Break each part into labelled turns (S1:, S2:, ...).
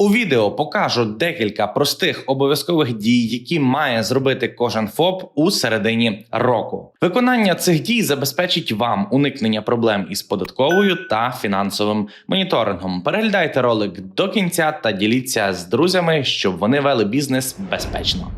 S1: У відео покажу декілька простих обов'язкових дій, які має зробити кожен ФОП у середині року. Виконання цих дій забезпечить вам уникнення проблем із податковою та фінансовим моніторингом. Переглядайте ролик до кінця та діліться з друзями, щоб вони вели бізнес безпечно.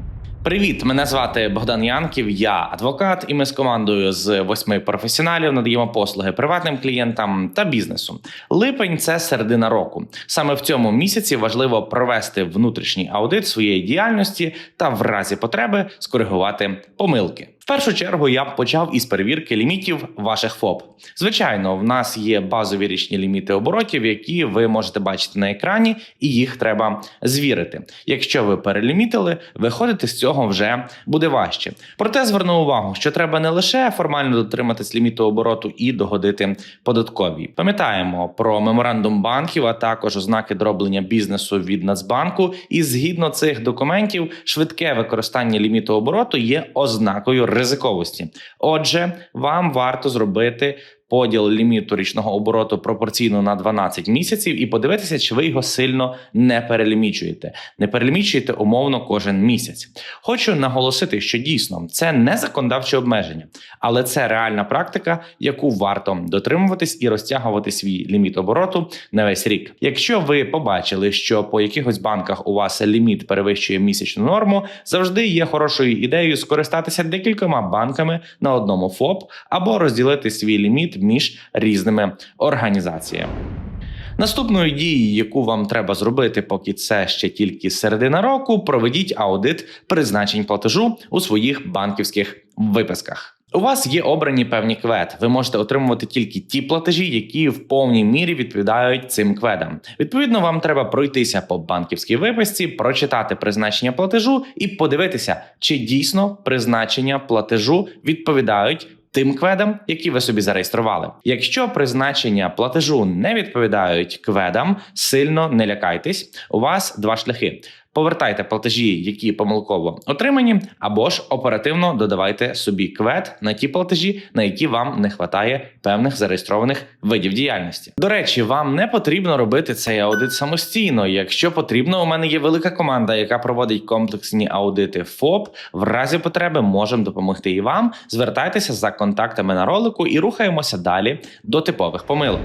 S1: Привіт, мене звати Богдан Янків. Я адвокат, і ми з командою з восьми професіоналів надаємо послуги приватним клієнтам та бізнесу. Липень це середина року. Саме в цьому місяці важливо провести внутрішній аудит своєї діяльності та в разі потреби скоригувати помилки. Першу чергу я почав із перевірки лімітів ваших ФОП. Звичайно, в нас є базові річні ліміти оборотів, які ви можете бачити на екрані, і їх треба звірити. Якщо ви перелімітили, виходити з цього вже буде важче. Проте зверну увагу, що треба не лише формально дотриматись ліміту обороту і догодити податковій. Пам'ятаємо про меморандум банків, а також ознаки дроблення бізнесу від Нацбанку. І згідно цих документів, швидке використання ліміту обороту є ознакою ризиковості. Отже, вам варто зробити. Поділ ліміту річного обороту пропорційно на 12 місяців і подивитися, чи ви його сильно не перелімічуєте. Не перелімічуєте умовно кожен місяць. Хочу наголосити, що дійсно це не законодавче обмеження, але це реальна практика, яку варто дотримуватись і розтягувати свій ліміт обороту на весь рік. Якщо ви побачили, що по якихось банках у вас ліміт перевищує місячну норму, завжди є хорошою ідеєю скористатися декількома банками на одному ФОП або розділити свій ліміт між різними організаціями. Наступною дією, яку вам треба зробити, поки це ще тільки середина року, проведіть аудит призначень платежу у своїх банківських виписках. У вас є обрані певні квет. Ви можете отримувати тільки ті платежі, які в повній мірі відповідають цим кведам. Відповідно, вам треба пройтися по банківській виписці, прочитати призначення платежу і подивитися, чи дійсно призначення платежу відповідають. Тим кведам, які ви собі зареєстрували. Якщо призначення платежу не відповідають кведам, сильно не лякайтесь. У вас два шляхи: повертайте платежі, які помилково отримані, або ж оперативно додавайте собі квед на ті платежі, на які вам не вистачає певних зареєстрованих видів діяльності. До речі, вам не потрібно робити цей аудит самостійно. Якщо потрібно, у мене є велика команда, яка проводить комплексні аудити ФОП. В разі потреби можемо допомогти і вам. Звертайтеся за контактами на ролику і рухаємося далі до типових помилок.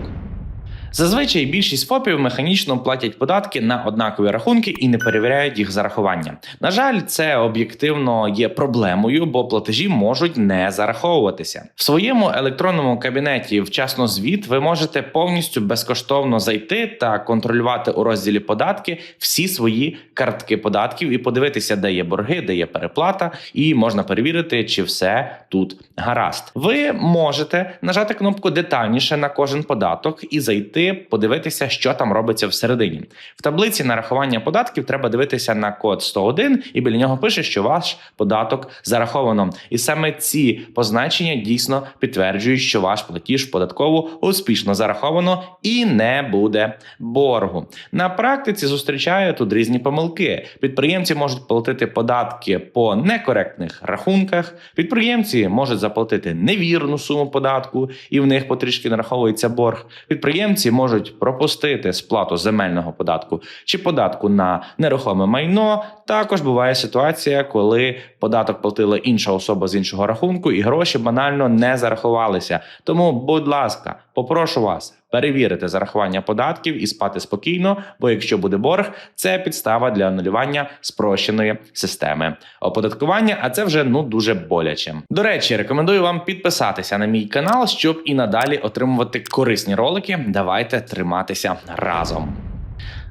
S1: Зазвичай більшість ФОПів механічно платять податки на однакові рахунки і не перевіряють їх зарахування. На жаль, це об'єктивно є проблемою, бо платежі можуть не зараховуватися. В своєму електронному кабінеті вчасно звіт ви можете повністю безкоштовно зайти та контролювати у розділі податки всі свої картки податків і подивитися, де є борги, де є переплата, і можна перевірити, чи все тут гаразд. Ви можете нажати кнопку детальніше на кожен податок і зайти подивитися, що там робиться всередині. В таблиці нарахування податків треба дивитися на код 101, і біля нього пише, що ваш податок зараховано. І саме ці позначення дійсно підтверджують, що ваш платіж в податкову успішно зараховано і не буде боргу. На практиці зустрічаю тут різні помилки. Підприємці можуть платити податки по некоректних рахунках. Підприємці можуть заплатити невірну суму податку, і в них потрішки нараховується борг. Підприємці можуть пропустити сплату земельного податку чи податку на нерухоме майно. Також буває ситуація, коли податок платила інша особа з іншого рахунку, і гроші банально не зарахувалися. Тому, будь ласка, попрошу вас. Перевірити зарахування податків і спати спокійно, бо якщо буде борг, це підстава для анулювання спрощеної системи оподаткування. А це вже ну дуже боляче. До речі, рекомендую вам підписатися на мій канал, щоб і надалі отримувати корисні ролики. Давайте триматися разом.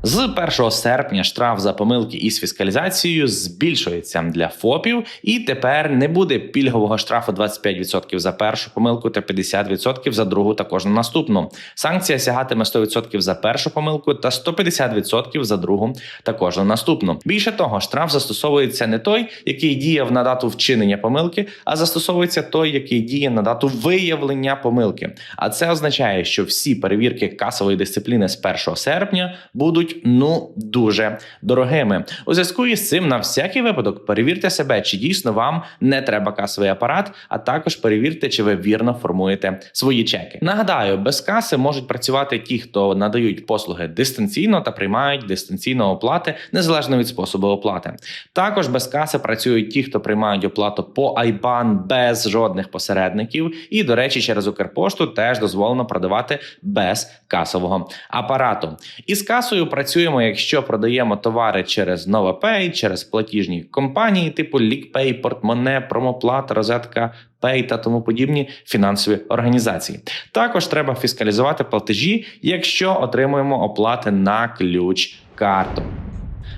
S1: З 1 серпня штраф за помилки із фіскалізацією збільшується для ФОПів, і тепер не буде пільгового штрафу 25% за першу помилку та 50% за другу та кожну наступну. Санкція сягатиме 100% за першу помилку та 150% за другу та кожну наступну. Більше того, штраф застосовується не той, який діяв на дату вчинення помилки, а застосовується той, який діє на дату виявлення помилки. А це означає, що всі перевірки касової дисципліни з 1 серпня будуть будуть ну дуже дорогими. У зв'язку із цим на всякий випадок перевірте себе, чи дійсно вам не треба касовий апарат, а також перевірте, чи ви вірно формуєте свої чеки. Нагадаю, без каси можуть працювати ті, хто надають послуги дистанційно та приймають дистанційно оплати незалежно від способу оплати. Також без каси працюють ті, хто приймають оплату по IBAN без жодних посередників. І, до речі, через Укрпошту теж дозволено продавати без касового апарату. Із касою працюємо, якщо продаємо товари через NovaPay, через платіжні компанії, типу LeakPay, Портмоне, Промоплат, Розетка. Pay та тому подібні фінансові організації. Також треба фіскалізувати платежі, якщо отримуємо оплати на ключ карту.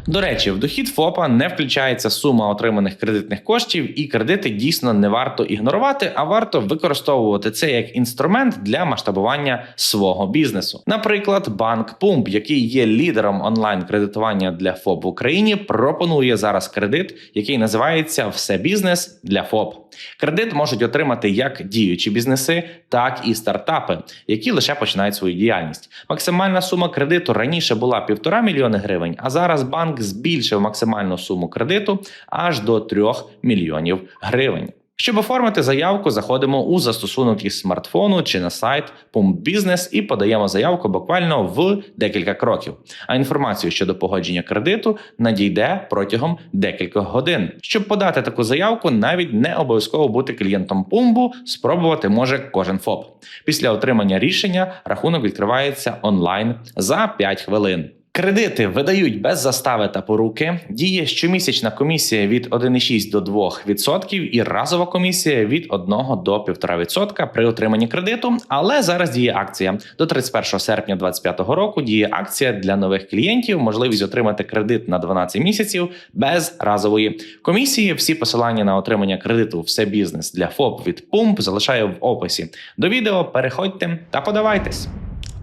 S1: До речі, в дохід ФОПа не включається сума отриманих кредитних коштів, і кредити дійсно не варто ігнорувати, а варто використовувати це як інструмент для масштабування свого бізнесу. Наприклад, банк Пумп, який є лідером онлайн кредитування для ФОП в Україні, пропонує зараз кредит, який називається Все бізнес для ФОП. Кредит можуть отримати як діючі бізнеси, так і стартапи, які лише починають свою діяльність. Максимальна сума кредиту раніше була півтора мільйони гривень, а зараз банк збільшив максимальну суму кредиту аж до 3 мільйонів гривень. Щоб оформити заявку, заходимо у застосунок із смартфону чи на сайт Pump Business і подаємо заявку буквально в декілька кроків. А інформацію щодо погодження кредиту надійде протягом декількох годин. Щоб подати таку заявку, навіть не обов'язково бути клієнтом Пумбу, спробувати може кожен ФОП. Після отримання рішення рахунок відкривається онлайн за 5 хвилин. Кредити видають без застави та поруки. Діє щомісячна комісія від 1,6 до 2% і разова комісія від 1 до 1,5% при отриманні кредиту. Але зараз діє акція до 31 серпня 2025 року. Діє акція для нових клієнтів. Можливість отримати кредит на 12 місяців без разової комісії. Всі посилання на отримання кредиту все бізнес для ФОП від Пумп залишаю в описі до відео. Переходьте та подавайтесь.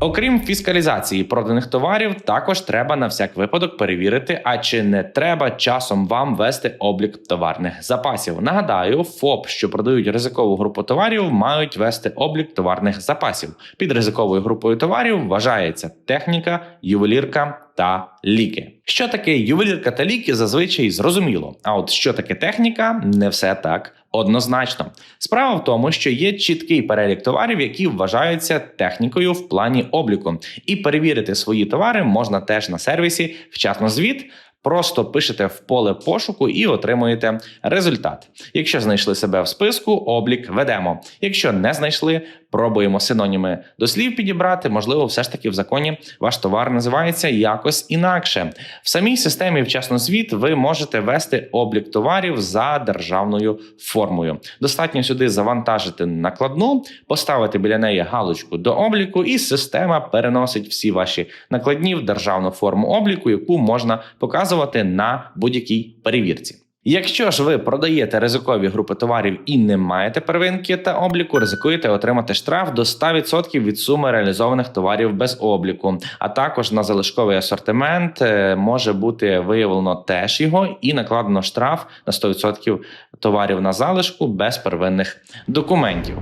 S1: Окрім фіскалізації проданих товарів, також треба на всяк випадок перевірити, а чи не треба часом вам вести облік товарних запасів. Нагадаю, ФОП, що продають ризикову групу товарів, мають вести облік товарних запасів. Під ризиковою групою товарів вважається техніка, ювелірка. Та ліки. Що таке ювелірка та ліки, зазвичай зрозуміло. А от що таке техніка, не все так однозначно. Справа в тому, що є чіткий перелік товарів, які вважаються технікою в плані обліку, і перевірити свої товари можна теж на сервісі вчасно звіт. Просто пишете в поле пошуку і отримуєте результат. Якщо знайшли себе в списку, облік ведемо. Якщо не знайшли, пробуємо синоніми до слів підібрати. Можливо, все ж таки в законі ваш товар називається якось інакше. В самій системі вчасно звіт ви можете вести облік товарів за державною формою. Достатньо сюди завантажити накладну, поставити біля неї галочку до обліку, і система переносить всі ваші накладні в державну форму обліку, яку можна показувати на будь-якій перевірці. Якщо ж ви продаєте ризикові групи товарів і не маєте первинки та обліку, ризикуєте отримати штраф до 100% від суми реалізованих товарів без обліку. А також на залишковий асортимент е, може бути виявлено теж його і накладено штраф на 100% товарів на залишку без первинних документів.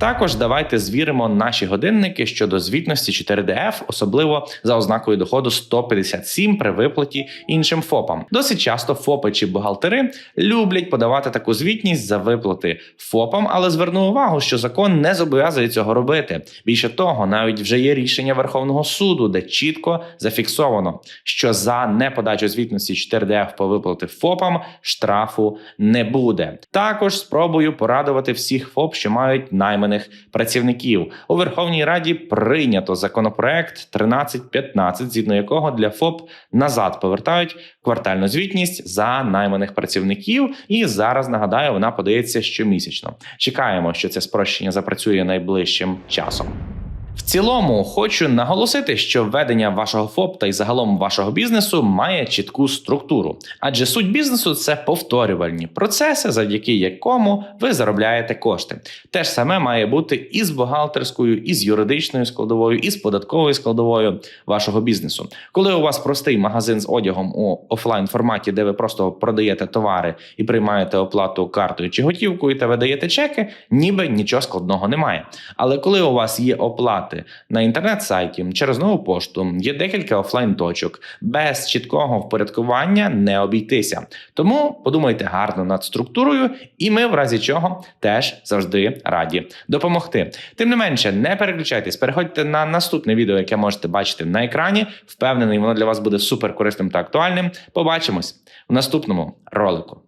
S1: Також давайте звіримо наші годинники щодо звітності 4DF, особливо за ознакою доходу 157 при виплаті іншим ФОПам. Досить часто ФОПи чи бухгалтери люблять подавати таку звітність за виплати ФОПам, але зверну увагу, що закон не зобов'язує цього робити. Більше того, навіть вже є рішення Верховного суду, де чітко зафіксовано, що за неподачу звітності 4DF по виплати ФОПам штрафу не буде. Також спробую порадувати всіх ФОП, що мають найманих працівників. У Верховній Раді прийнято законопроект 1315, згідно якого для ФОП назад повертають квартальну звітність за найманих працівників. І зараз нагадаю, вона подається щомісячно. Чекаємо, що це спрощення запрацює найближчим часом. В цілому хочу наголосити, що ведення вашого ФОП та й загалом вашого бізнесу має чітку структуру, адже суть бізнесу це повторювальні процеси, завдяки якому ви заробляєте кошти. Те ж саме має бути і з бухгалтерською, і з юридичною складовою, і з податковою складовою вашого бізнесу. Коли у вас простий магазин з одягом у офлайн форматі, де ви просто продаєте товари і приймаєте оплату картою чи готівкою та видаєте чеки, ніби нічого складного немає. Але коли у вас є оплата сплати на інтернет-сайті через нову пошту. Є декілька офлайн точок. Без чіткого впорядкування не обійтися. Тому подумайте гарно над структурою, і ми, в разі чого, теж завжди раді допомогти. Тим не менше, не переключайтесь, переходьте на наступне відео, яке можете бачити на екрані. Впевнений, воно для вас буде супер корисним та актуальним. Побачимось в наступному ролику.